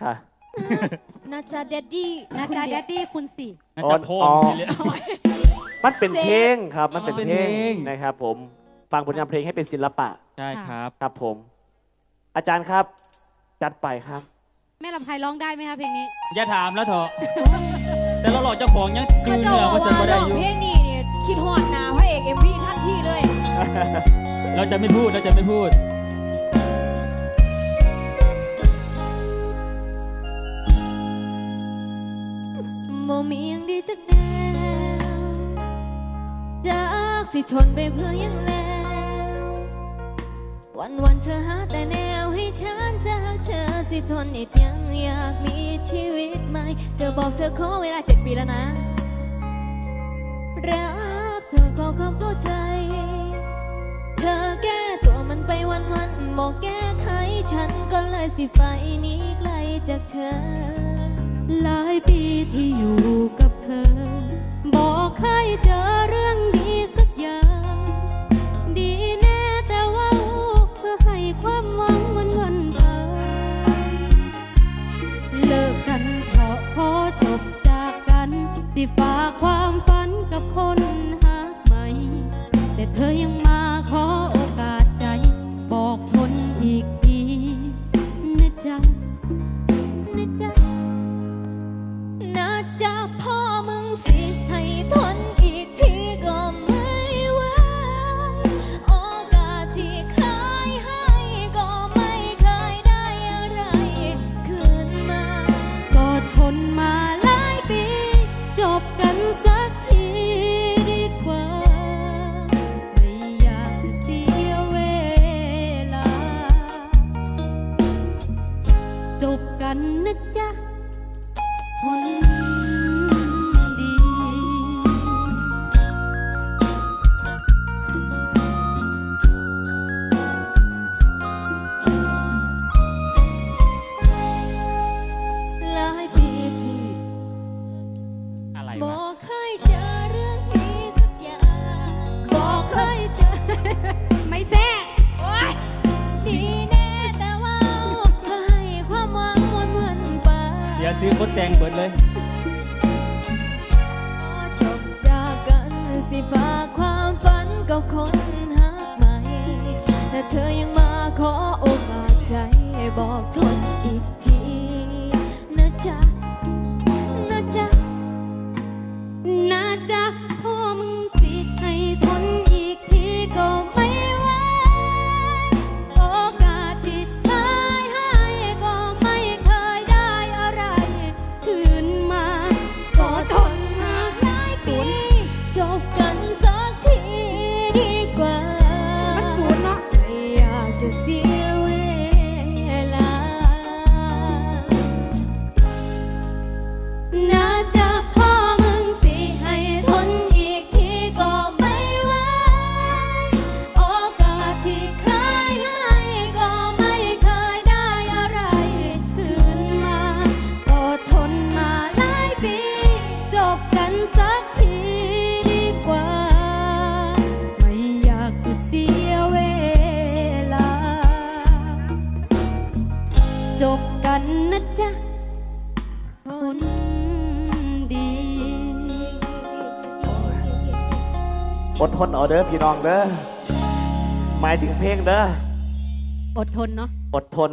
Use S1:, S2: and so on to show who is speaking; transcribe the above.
S1: ค่ะ
S2: นาจาเดดดี้
S3: นะจ๊ะแดดดี้คุณสิ
S4: น่าจะโพง
S1: อ๋อ
S4: สิเลย
S1: มันเป็น
S2: เซฟ
S1: เพลงครับ มันเป็น
S4: อ๋อเป็น
S1: เพลง
S4: เพลง
S1: นะครับผม ฟังผลงานเพลงให้เป็นศิลปะ
S4: ใช่ครับ
S1: ครับผม อาจารย์ครับจัดไปครับ
S3: แม่ลำไพร้องได้ไหมคะเพลงนี้
S4: อย่าถามแล้วเถอะแต่เราหลอกเจ้าของยังกลื
S2: เขา
S4: น
S2: จะ
S4: เนื้
S2: บ
S4: อ
S2: อก
S4: มา
S2: ว่า
S4: เสร็จก็
S2: ร้
S4: ได้
S2: อง
S4: อยู่
S2: เพลงนี้เนี่ยคิดฮอดหนาพระเอกเอ็มวีทันทีเลย
S4: เราจะไม่พูด เราจะไม่พูด
S2: โมมีหยังดีจักแนวจากสิทนไปเพื่อยังแล้ว วันวันเธอหาแต่แนวให้ฉันจากเธอสิทนอีกยังอยากมีชีวิตใหม่จะบอกเธอขอเวลาเจ็ดปีแล้วนะ รักเธอก็ความเข้าใจ เธอแก้ตัวมันไปวันวันบอกแก้ไขฉันก็เลยสิไปนี้ไกลจากเธอ
S3: หลายปีที่อยู่กับเธอ บอกใคยเจอเรื่องดี จบกันนะจ๊ะ
S2: คน
S3: ซื้
S2: อคน
S4: แต่งเบิดเลย
S2: จบจากกันสิฝากความฝันกับคนหักใหม่ แต่เธอยังมาขอโอกาสใจบอกทนอีกที
S3: จบกันนะจ๊ะคนดี
S1: อดทนเอาเด้อพี่น้องเด้อหมายถึงเพลงเด้อ
S3: อดทนเนาะ
S1: อดทน